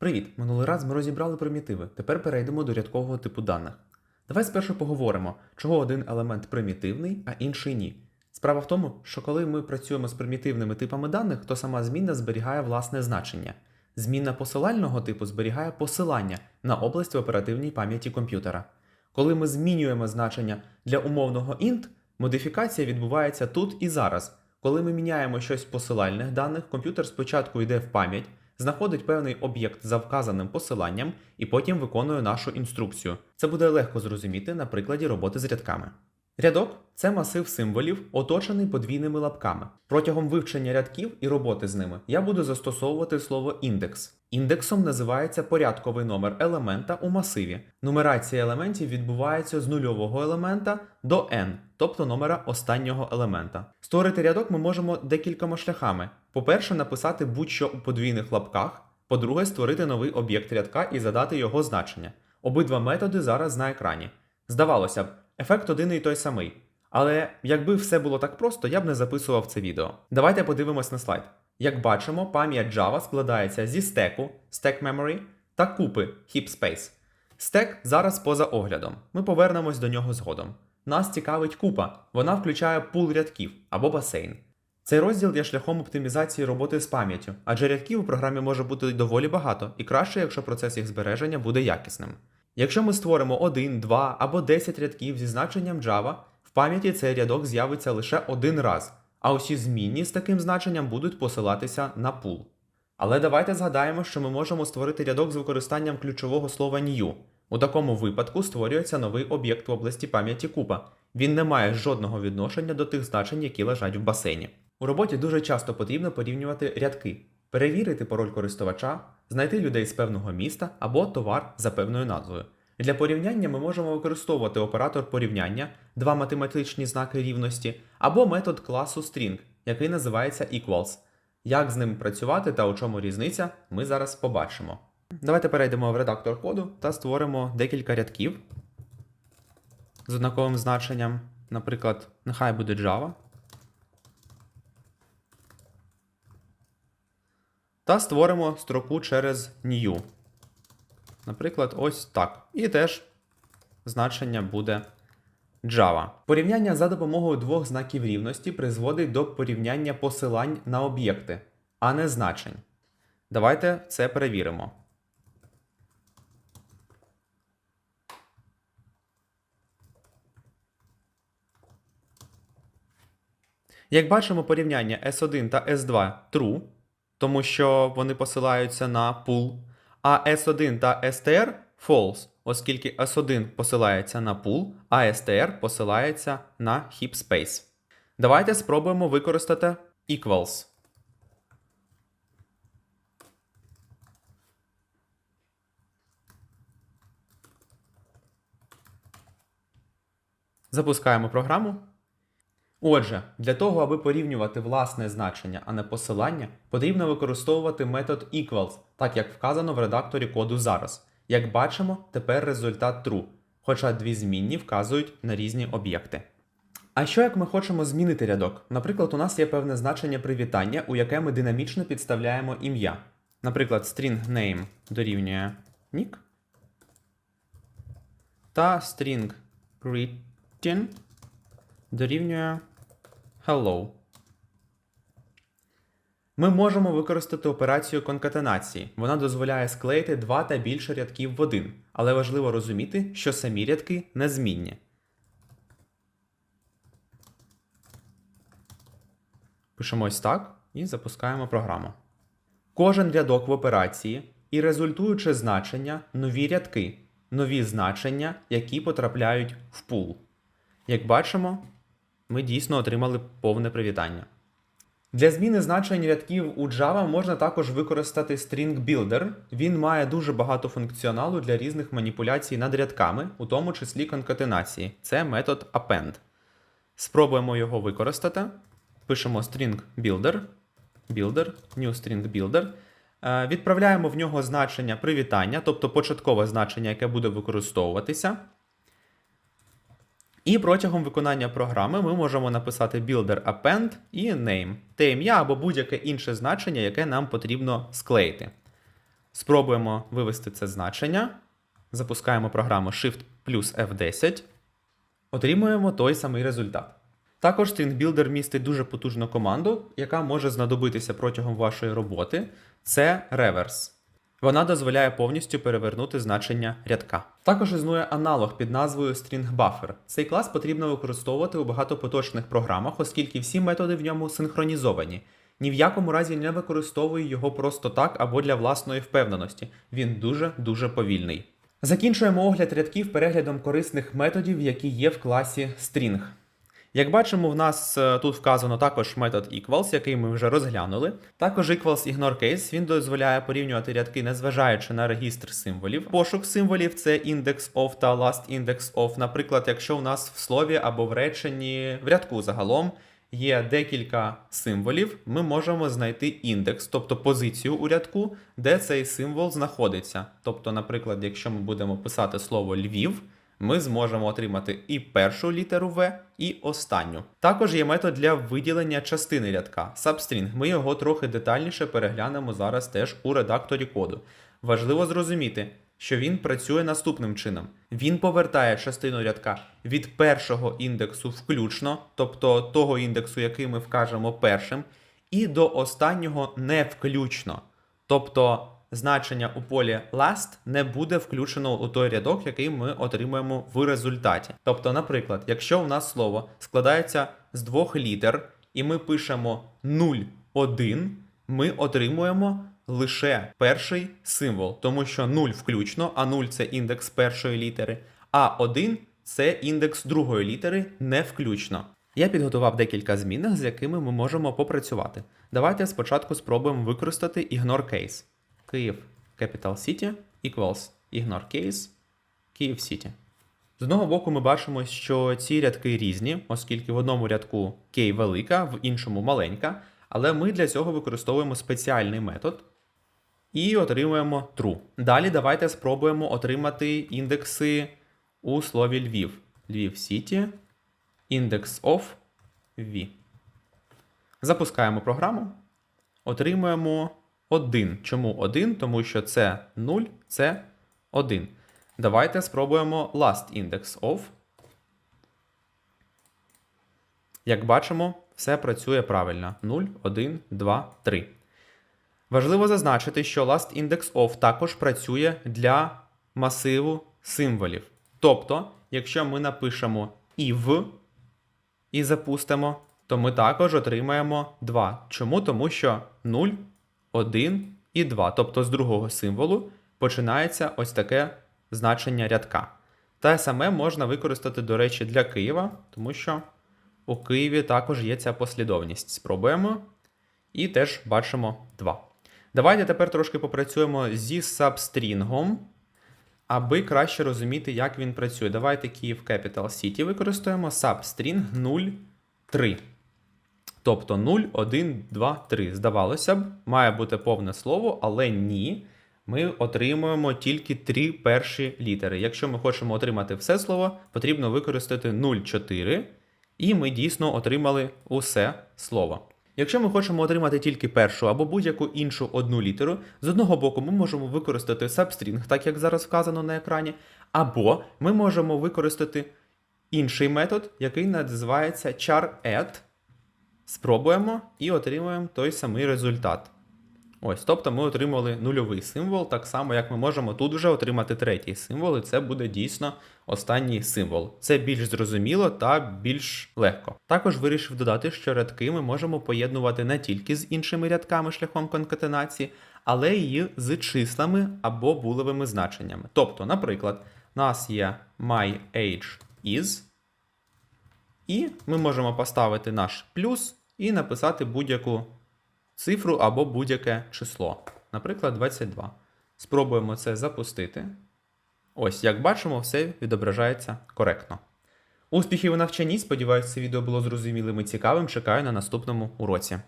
Привіт! Минулий раз ми розібрали примітиви. Тепер перейдемо до рядкового типу даних. Давай спершу поговоримо, чого один елемент примітивний, а інший ні. Справа в тому, що коли ми працюємо з примітивними типами даних, то сама змінна зберігає власне значення. Змінна посилального типу зберігає посилання на область в оперативній пам'яті комп'ютера. Коли ми змінюємо значення для умовного int, модифікація відбувається тут і зараз. Коли ми міняємо щось в посилальних даних, комп'ютер спочатку йде в пам'ять, знаходить певний об'єкт за вказаним посиланням і потім виконує нашу інструкцію. Це буде легко зрозуміти на прикладі роботи з рядками. Рядок це масив символів, оточений подвійними лапками. Протягом вивчення рядків і роботи з ними я буду застосовувати слово індекс. Індексом називається порядковий номер елемента у масиві. Нумерація елементів відбувається з нульового елемента до n, тобто номера останнього елемента. Створити рядок ми можемо декількома шляхами. По-перше, написати будь-що у подвійних лапках. По-друге, створити новий об'єкт рядка і задати його значення. Обидва методи зараз на екрані. Здавалося б, ефект один і той самий. Але якби все було так просто, я б не записував це відео. Давайте подивимось на слайд. Як бачимо, пам'ять Java складається зі стеку stack memory та купи heap space. Стек зараз поза оглядом. Ми повернемось до нього згодом. Нас цікавить купа. Вона включає пул рядків або басейн. Цей розділ є шляхом оптимізації роботи з пам'яттю, адже рядків у програмі може бути доволі багато, і краще, якщо процес їх збереження буде якісним. Якщо ми створимо 1, 2 або 10 рядків зі значенням Java, в пам'яті цей рядок з'явиться лише один раз, а усі змінні з таким значенням будуть посилатися на пул. Але давайте згадаємо, що ми можемо створити рядок з використанням ключового слова new. У такому випадку створюється новий об'єкт в області пам'яті купа. Він не має жодного відношення до тих значень, які лежать в басейні. У роботі дуже часто потрібно порівнювати рядки, перевірити пароль користувача, знайти людей з певного міста або товар за певною назвою. Для порівняння ми можемо використовувати оператор порівняння, два математичні знаки рівності або метод класу string, який називається equals. Як з ним працювати та у чому різниця, ми зараз побачимо. Давайте перейдемо в редактор коду та створимо декілька рядків з однаковим значенням. Наприклад, нехай буде Java. Та створимо строку через new. Наприклад, ось так. І теж значення буде Java. Порівняння за допомогою двох знаків рівності призводить до порівняння посилань на об'єкти, а не значень. Давайте це перевіримо. Як бачимо, порівняння S1 та S2 true, тому що вони посилаються на pool, а S1 та STR false, оскільки S1 посилається на pool, а STR посилається на heap space. Давайте спробуємо використати equals. Запускаємо програму. Отже, для того, аби порівнювати власне значення, а не посилання, потрібно використовувати метод equals, так як вказано в редакторі коду зараз. Як бачимо, тепер результат true, хоча дві змінні вказують на різні об'єкти. А що як ми хочемо змінити рядок? Наприклад, у нас є певне значення привітання, у яке ми динамічно підставляємо ім'я. Наприклад, string name дорівнює nick та string greeting дорівнює hello. Ми можемо використати операцію конкатенації. Вона дозволяє склеїти два та більше рядків в один, але важливо розуміти, що самі рядки незмінні. Пишемо ось так і запускаємо програму. Кожен рядок в операції і результуюче значення нові рядки, нові значення, які потрапляють в пул. Як бачимо, ми дійсно отримали повне привітання. Для зміни значень рядків у Java можна також використати String Builder. Він має дуже багато функціоналу для різних маніпуляцій над рядками, у тому числі конкатенації. Це метод append. Спробуємо його використати. Пишемо string builder, builder, new string builder. Е, Відправляємо в нього значення привітання, тобто початкове значення, яке буде використовуватися. І протягом виконання програми ми можемо написати builder append і name, те ім'я або будь-яке інше значення, яке нам потрібно склеїти. Спробуємо вивести це значення. Запускаємо програму Shift плюс F10. Отримуємо той самий результат. Також String Builder містить дуже потужну команду, яка може знадобитися протягом вашої роботи. Це реверс. Вона дозволяє повністю перевернути значення рядка. Також існує аналог під назвою String Buffer. Цей клас потрібно використовувати у багатопоточних програмах, оскільки всі методи в ньому синхронізовані. Ні в якому разі не використовуй його просто так або для власної впевненості. Він дуже-дуже повільний. Закінчуємо огляд рядків переглядом корисних методів, які є в класі String. Як бачимо, в нас е, тут вказано також метод equals, який ми вже розглянули. Також equals ignore case, він дозволяє порівнювати рядки, незважаючи на регістр символів. Пошук символів це index of та last index of. Наприклад, якщо у нас в слові або в реченні в рядку загалом є декілька символів, ми можемо знайти індекс, тобто позицію у рядку, де цей символ знаходиться. Тобто, наприклад, якщо ми будемо писати слово Львів, ми зможемо отримати і першу літеру В, і останню. Також є метод для виділення частини рядка substring. Ми його трохи детальніше переглянемо зараз теж у редакторі коду. Важливо зрозуміти, що він працює наступним чином: він повертає частину рядка від першого індексу включно, тобто того індексу, який ми вкажемо першим, і до останнього не включно. Тобто значення у полі last не буде включено у той рядок, який ми отримуємо в результаті. Тобто, наприклад, якщо у нас слово складається з двох літер, і ми пишемо 0, 1, ми отримуємо лише перший символ, тому що 0 включно, а 0 це індекс першої літери, а 1 це індекс другої літери не включно. Я підготував декілька змінних, з якими ми можемо попрацювати. Давайте спочатку спробуємо використати ignore case. Київ Capital City equals ignore case Київ City. З одного боку, ми бачимо, що ці рядки різні, оскільки в одному рядку K велика, в іншому маленька, але ми для цього використовуємо спеціальний метод і отримуємо true. Далі давайте спробуємо отримати індекси у слові Львів. Львів City, index of V. Запускаємо програму. Отримуємо 1. Чому 1? Тому що це 0, це 1. Давайте спробуємо last index of. Як бачимо, все працює правильно. 0, 1, 2, 3. Важливо зазначити, що last index of також працює для масиву символів. Тобто, якщо ми напишемо if і запустимо, то ми також отримаємо 2. Чому? Тому що 0, 1 і 2. Тобто з другого символу починається ось таке значення рядка. Те саме можна використати, до речі, для Києва, тому що у Києві також є ця послідовність. Спробуємо. І теж бачимо 2. Давайте тепер трошки попрацюємо зі сабстрінгом, аби краще розуміти, як він працює. Давайте Київ Capital City використаємо substring 0,3. Тобто 0, 1, 2, 3. Здавалося б, має бути повне слово, але ні. Ми отримуємо тільки три перші літери. Якщо ми хочемо отримати все слово, потрібно використати 0,4, і ми дійсно отримали усе слово. Якщо ми хочемо отримати тільки першу або будь-яку іншу одну літеру, з одного боку ми можемо використати substring, так як зараз вказано на екрані, або ми можемо використати інший метод, який називається char-add. Спробуємо і отримуємо той самий результат. Ось, тобто ми отримали нульовий символ, так само, як ми можемо тут вже отримати третій символ, і це буде дійсно останній символ. Це більш зрозуміло та більш легко. Також вирішив додати, що рядки ми можемо поєднувати не тільки з іншими рядками шляхом конкатенації, але й з числами або булевими значеннями. Тобто, наприклад, у нас є my age is, і ми можемо поставити наш плюс і написати будь-яку цифру або будь-яке число. Наприклад, 22. Спробуємо це запустити. Ось, як бачимо, все відображається коректно. Успіхів у навчанні. Сподіваюся, це відео було зрозумілим і цікавим. Чекаю на наступному уроці.